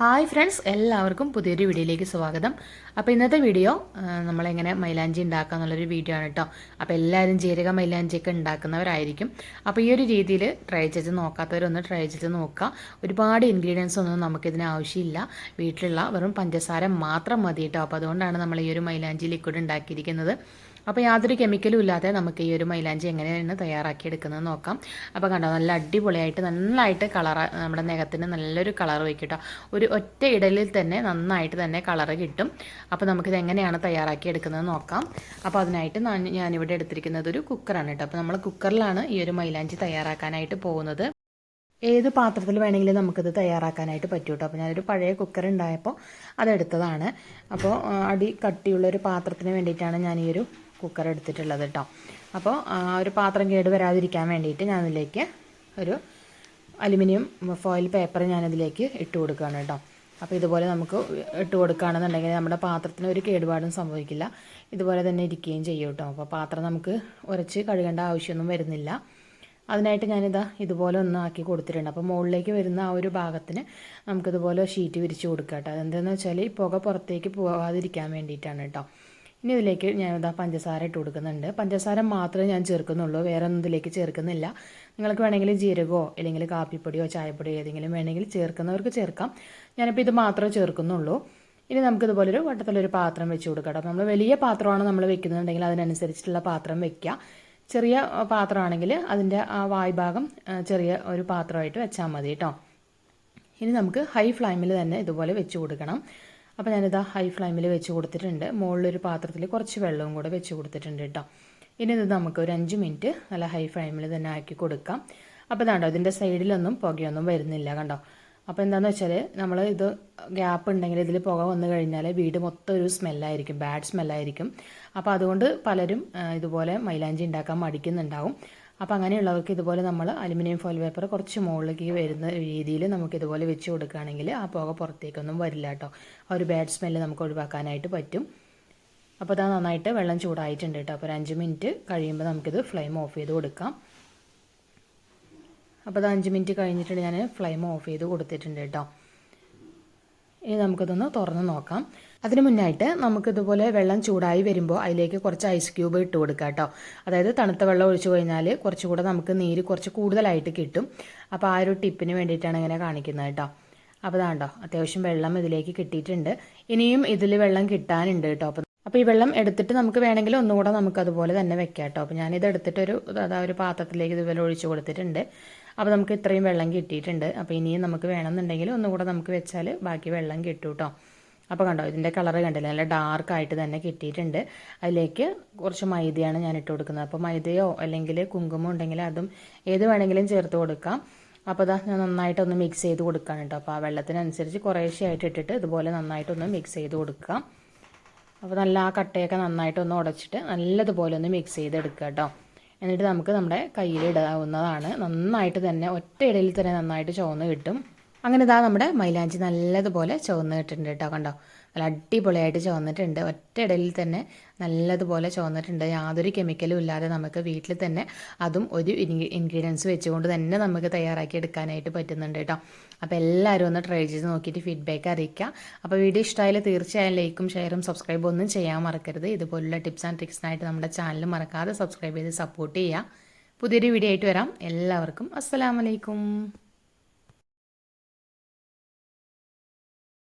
Hi friends എല്ലാവർക്കും പുതിയൊരു വീഡിയോയിലേക്ക് സ്വാഗതം. അപ്പോൾ ഇന്നത്തെ വീഡിയോ നമ്മളെങ്ങനെ മൈലാഞ്ചി ഉണ്ടാക്കുക എന്നുള്ളൊരു വീഡിയോ ആണ് കേട്ടോ അപ്പോൾ എല്ലാവരും ജീരക മൈലാഞ്ചിയൊക്കെ ഉണ്ടാക്കുന്നവരായിരിക്കും. അപ്പോൾ ഈ ഒരു രീതിയിൽ ട്രൈ ചെയ്ത് നോക്കാത്തവരൊന്ന് ട്രൈ ചെയ്ത് നോക്കുക. ഒരുപാട് ഇൻഗ്രീഡിയൻസ് ഒന്നും നമുക്കിതിന് ആവശ്യമില്ല. വീട്ടിലുള്ള വെറും പഞ്ചസാര മാത്രം മതി കേട്ടോ അപ്പോൾ അതുകൊണ്ടാണ് നമ്മൾ ഈ ഒരു മൈലാഞ്ചി ലിക്വിഡ് ഉണ്ടാക്കിയിരിക്കുന്നത്. അപ്പോൾ യാതൊരു കെമിക്കലും ഇല്ലാതെ നമുക്ക് ഈ ഒരു മൈലാഞ്ചി എങ്ങനെയാണ് തയ്യാറാക്കി എടുക്കുന്നത് നോക്കാം. അപ്പോൾ കണ്ടോ നല്ല അടിപൊളിയായിട്ട് നന്നായിട്ട് കളർ നമ്മുടെ നഖത്തിന് നല്ലൊരു കളർ വയ്ക്കും ഒരു ഒറ്റ ഇടലിൽ തന്നെ നന്നായിട്ട് തന്നെ കളർ കിട്ടും. അപ്പോൾ നമുക്കിത് എങ്ങനെയാണ് തയ്യാറാക്കി എടുക്കുന്നത് നോക്കാം. അപ്പോൾ അതിനായിട്ട് ഞാനിവിടെ എടുത്തിരിക്കുന്നത് ഒരു കുക്കറാണ് കേട്ടോ. അപ്പോൾ നമ്മൾ കുക്കറിലാണ് ഈ ഒരു മൈലാഞ്ചി തയ്യാറാക്കാനായിട്ട് പോകുന്നത്. ഏത് പാത്രത്തിൽ വേണമെങ്കിലും നമുക്കിത് തയ്യാറാക്കാനായിട്ട് പറ്റും കേട്ടോ. അപ്പോൾ ഞാനൊരു പഴയ കുക്കർ ഉണ്ടായപ്പോൾ അതെടുത്തതാണ്. അപ്പോൾ അടി കട്ടിയുള്ള ഒരു പാത്രത്തിന് വേണ്ടിയിട്ടാണ് ഞാൻ ഈ ഒരു കുക്കർ എടുത്തിട്ടുള്ളത് കേട്ടോ അപ്പോൾ ഒരു പാത്രം കേട് വരാതിരിക്കാൻ വേണ്ടിയിട്ട് ഞാനതിലേക്ക് ഒരു അലുമിനിയം ഫോയിൽ പേപ്പർ ഞാനതിലേക്ക് ഇട്ട് കൊടുക്കുകയാണ് കേട്ടോ അപ്പോൾ ഇതുപോലെ നമുക്ക് ഇട്ട് കൊടുക്കുകയാണെന്നുണ്ടെങ്കിൽ നമ്മുടെ പാത്രത്തിന് ഒരു കേടുപാടും സംഭവിക്കില്ല. ഇതുപോലെ തന്നെ ഇരിക്കുകയും ചെയ്യും കേട്ടോ അപ്പോൾ പാത്രം നമുക്ക് ഉരച്ച് കഴുകേണ്ട ആവശ്യമൊന്നും വരുന്നില്ല. അതിനായിട്ട് ഞാനിതാ ഇതുപോലെ ഒന്ന് ആക്കി കൊടുത്തിട്ടുണ്ട്. അപ്പോൾ മുകളിലേക്ക് വരുന്ന ആ ഒരു ഭാഗത്തിന് നമുക്കിതുപോലെ ഷീറ്റ് വിരിച്ച് കൊടുക്കാം കേട്ടോ അതെന്താണെന്ന് വെച്ചാൽ ഈ പുക പുറത്തേക്ക് പോകാതിരിക്കാൻ വേണ്ടിയിട്ടാണ് കേട്ടോ ഇനി ഇതിലേക്ക് ഞാൻ ഞാനിതാ പഞ്ചസാര ഇട്ട് കൊടുക്കുന്നുണ്ട്. പഞ്ചസാര മാത്രമേ ഞാൻ ചേർക്കുന്നുള്ളൂ. വേറെ ഒന്നും ഇതിലേക്ക് ചേർക്കുന്നില്ല. നിങ്ങൾക്ക് വേണമെങ്കിൽ ജീരകമോ അല്ലെങ്കിൽ കാപ്പിപ്പൊടിയോ ചായപ്പൊടിയോ ഏതെങ്കിലും വേണമെങ്കിൽ ചേർക്കുന്നവർക്ക് ചേർക്കാം. ഞാനിപ്പോൾ ഇത് മാത്രമേ ചേർക്കുന്നുള്ളൂ. ഇനി നമുക്ക് ഒരു വട്ടത്തിലൊരു പാത്രം വെച്ച് കൊടുക്കാം നമ്മൾ വലിയ പാത്രമാണ് നമ്മൾ വെക്കുന്നുണ്ടെങ്കിൽ അതിനനുസരിച്ചിട്ടുള്ള പാത്രം വെക്കുക. ചെറിയ പാത്രമാണെങ്കിൽ അതിന്റെ ആ വായ്ഭാഗം ചെറിയ ഒരു പാത്രമായിട്ട് വെച്ചാൽ മതി കേട്ടോ. ഇനി നമുക്ക് ഹൈ ഫ്ലെയിമിൽ തന്നെ ഇതുപോലെ വെച്ച് കൊടുക്കണം. അപ്പോൾ ഞാനിതാ ഹൈ ഫ്ലെയിമിൽ വെച്ച് കൊടുത്തിട്ടുണ്ട്. മുകളിലൊരു പാത്രത്തിൽ കുറച്ച് വെള്ളവും കൂടെ വെച്ച് കൊടുത്തിട്ടുണ്ട് കേട്ടോ ഇനി ഇത് നമുക്ക് ഒരു അഞ്ച് മിനിറ്റ് നല്ല ഹൈ ഫ്ലെയിമിൽ തന്നെ ആക്കി കൊടുക്കാം. അപ്പോൾ ഇതാണ്ടോ ഇതിന്റെ സൈഡിലൊന്നും പുകയൊന്നും വരുന്നില്ല കണ്ടോ? അപ്പോൾ എന്താണെന്ന് വെച്ചാൽ നമ്മൾ ഇത് ഗ്യാപ്പ് ഉണ്ടെങ്കിൽ ഇതിൽ പുക വന്നു കഴിഞ്ഞാൽ വീട് മൊത്തം ഒരു സ്മെല്ലായിരിക്കും ബാഡ് സ്മെല്ലായിരിക്കും അപ്പോൾ അതുകൊണ്ട് പലരും ഇതുപോലെ മൈലാഞ്ചി ഉണ്ടാക്കാൻ മടിക്കുന്നുണ്ടാവും. അപ്പോൾ അങ്ങനെയുള്ളവർക്ക് ഇതുപോലെ നമ്മൾ അലുമിനിയം ഫോയിൽ പേപ്പർ കുറച്ച് മുകളിലേക്ക് വരുന്ന രീതിയിൽ നമുക്ക് ഇതുപോലെ വെച്ച് കൊടുക്കുകയാണെങ്കിൽ ആ പുക പുറത്തേക്കൊന്നും വരില്ല കേട്ടോ. ആ ഒരു ബാഡ് സ്മെല്ല് നമുക്ക് ഒഴിവാക്കാനായിട്ട് പറ്റും. അപ്പോൾ അതാ നന്നായിട്ട് വെള്ളം ചൂടായിട്ടുണ്ട് കേട്ടോ. അപ്പോൾ ഒരു അഞ്ച് മിനിറ്റ് കഴിയുമ്പോൾ നമുക്കിത് ഫ്ലെയിം ഓഫ് ചെയ്ത് കൊടുക്കാം. അപ്പോൾ അത് അഞ്ച് മിനിറ്റ് കഴിഞ്ഞിട്ട് ഞാൻ ഫ്ലെയിം ഓഫ് ചെയ്ത് കൊടുത്തിട്ടുണ്ട് കേട്ടോ. ഇനി നമുക്കിതൊന്ന് തുറന്ന് നോക്കാം. അതിന് മുന്നായിട്ട് നമുക്കിതുപോലെ വെള്ളം ചൂടായി വരുമ്പോൾ അതിലേക്ക് കുറച്ച് ഐസ് ക്യൂബ് ഇട്ട് കൊടുക്കുക കേട്ടോ അതായത് തണുത്ത വെള്ളം ഒഴിച്ചു കഴിഞ്ഞാൽ കുറച്ചുകൂടെ നമുക്ക് നീര് കുറച്ച് കൂടുതലായിട്ട് കിട്ടും. അപ്പോൾ ആ ഒരു ടിപ്പിന് വേണ്ടിയിട്ടാണ് ഇങ്ങനെ കാണിക്കുന്നത് കേട്ടോ അപ്പോൾ അതാണ്ടോ അത്യാവശ്യം വെള്ളം ഇതിലേക്ക് കിട്ടിയിട്ടുണ്ട്. ഇനിയും ഇതിൽ വെള്ളം കിട്ടാനുണ്ട് കേട്ടോ അപ്പോൾ അപ്പോൾ ഈ വെള്ളം എടുത്തിട്ട് നമുക്ക് വേണമെങ്കിൽ ഒന്നുകൂടെ നമുക്ക് അതുപോലെ തന്നെ വെക്കാം കേട്ടോ അപ്പോൾ ഞാനിത് എടുത്തിട്ടൊരു അതാ ഒരു പാത്രത്തിലേക്ക് ഇതുപോലെ ഒഴിച്ചു കൊടുത്തിട്ടുണ്ട്. അപ്പോൾ നമുക്ക് ഇത്രയും വെള്ളം കിട്ടിയിട്ടുണ്ട്. അപ്പോൾ ഇനിയും നമുക്ക് വേണമെന്നുണ്ടെങ്കിൽ ഒന്നുകൂടെ നമുക്ക് വെച്ചാൽ ബാക്കി വെള്ളം കിട്ടും കേട്ടോ അപ്പോൾ കണ്ടോ ഇതിന്റെ കളർ കണ്ടില്ല? നല്ല ഡാർക്കായിട്ട് തന്നെ കിട്ടിയിട്ടുണ്ട്. അതിലേക്ക് കുറച്ച് മൈദയാണ് ഞാൻ ഇട്ട് കൊടുക്കുന്നത്. അപ്പോൾ മൈദയോ അല്ലെങ്കിൽ കുങ്കുമോ ഉണ്ടെങ്കിൽ അതും ഏത് വേണമെങ്കിലും ചേർത്ത് കൊടുക്കാം. അപ്പോൾ അതാ ഞാൻ നന്നായിട്ടൊന്ന് മിക്സ് ചെയ്ത് കൊടുക്കുകയാണ് കേട്ടോ. അപ്പോൾ ആ വെള്ളത്തിനനുസരിച്ച് കുറേശ്ശെയായിട്ട് ഇട്ടിട്ട് ഇതുപോലെ നന്നായിട്ടൊന്ന് മിക്സ് ചെയ്ത് കൊടുക്കാം അപ്പോൾ നല്ല ആ കട്ടയൊക്കെ നന്നായിട്ടൊന്ന് ഉടച്ചിട്ട് നല്ലതുപോലെ ഒന്ന് മിക്സ് ചെയ്തെടുക്കുക കേട്ടോ. എന്നിട്ട് നമുക്ക് നമ്മുടെ കയ്യിലിടാവുന്നതാണ്. നന്നായിട്ട് തന്നെ ഒറ്റ തന്നെ നന്നായിട്ട് ചുവന്ന് കിട്ടും. അങ്ങനെ ഇതാ നമ്മുടെ മൈലാഞ്ചി നല്ലതുപോലെ ചുവന്നിട്ടുണ്ട് കേട്ടോ കണ്ടോ? നല്ല അടിപൊളിയായിട്ട് ചുവന്നിട്ടുണ്ട്. ഒറ്റ ഇടയിൽ തന്നെ നല്ലതുപോലെ ചുവന്നിട്ടുണ്ട്. യാതൊരു കെമിക്കലും ഇല്ലാതെ നമുക്ക് വീട്ടിൽ തന്നെ അതും ഒരു ഇൻഗ്രീഡിയൻസ് വെച്ചുകൊണ്ട് തന്നെ നമുക്ക് തയ്യാറാക്കി എടുക്കാനായിട്ട് പറ്റുന്നുണ്ട് കേട്ടോ. അപ്പോൾ എല്ലാവരും ഒന്ന് ട്രൈ ചെയ്ത് നോക്കിയിട്ട് ഫീഡ്ബാക്ക് അറിയിക്കുക. അപ്പോൾ വീഡിയോ ഇഷ്ടമായാലും തീർച്ചയായും ലൈക്കും ഷെയറും സബ്സ്ക്രൈബും ഒന്നും ചെയ്യാൻ മറക്കരുത്. ഇതുപോലുള്ള ടിപ്സ് ആൻഡ് ട്രിക്സിനായിട്ട് നമ്മുടെ ചാനൽ മറക്കാതെ സബ്സ്ക്രൈബ് ചെയ്ത് സപ്പോർട്ട് ചെയ്യുക. പുതിയൊരു വീഡിയോ ആയിട്ട് വരാം. എല്ലാവർക്കും അസ്സലാമലൈക്കും